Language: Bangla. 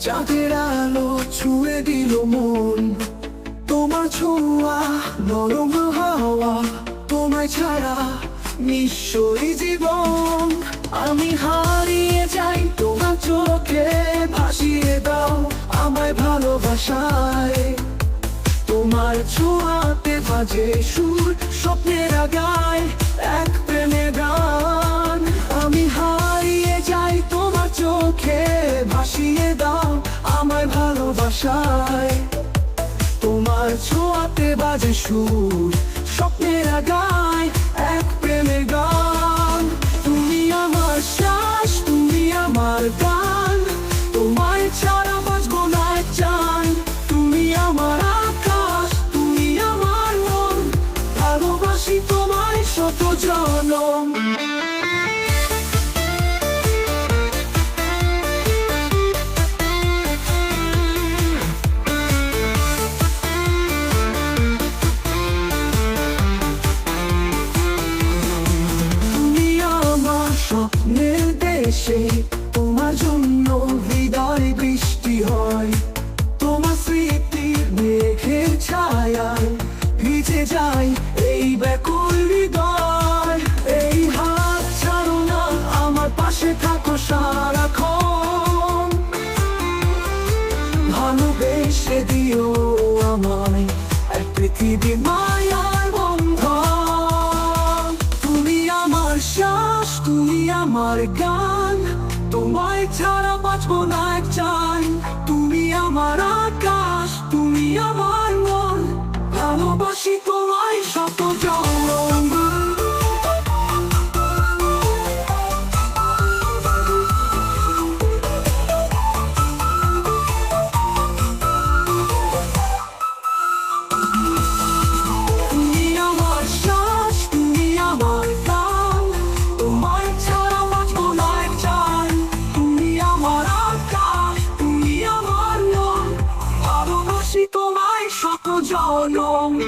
চাঁদের আলো ছুঁয়ে দিল মন। তোমার ছোঁয়া, নরম হাওয়া, তোমায় ছাড়া নিশ্চয়ই জীবন। আমি হারিয়ে যাই তোমার চোখে, ভাসিয়ে দাও আমায় ভালোবাসায়। তোমার ছোঁয়াতে বাজে সুর, স্বপ্নের আগায় ভালোবাসায় তোমার ছোঁয়াতে বাজে সুর, স্বপ্নের আগায় এক প্রেমে গান। তুমি আমার শ্বাস, তুমি আমার গান। তোমায় ছাড়া বাঁচবো না চান। তুমি আমার আকাশ, তুমি আমার মন। ভালোবাসি তোমায় শত জনম। দেশে তোমার জন্য হৃদয় বৃষ্টি হয়। তোমার স্মৃতির মেঘের ছায়ায় ভিজে যায় এই ব্যাকুল হৃদয়। এই হাত ছাড়ো না, আমার পাশে থাকো সারাক্ষণ। ভালোবেসে দিও আমায় এক পৃথিবী তুই আমার গান, তোমায় ছাড়া বাঁচবো না এক চান। তুমি আমার আকাশ, তুমি আমার মন, ভালোবাসি তোমায় সব cho nông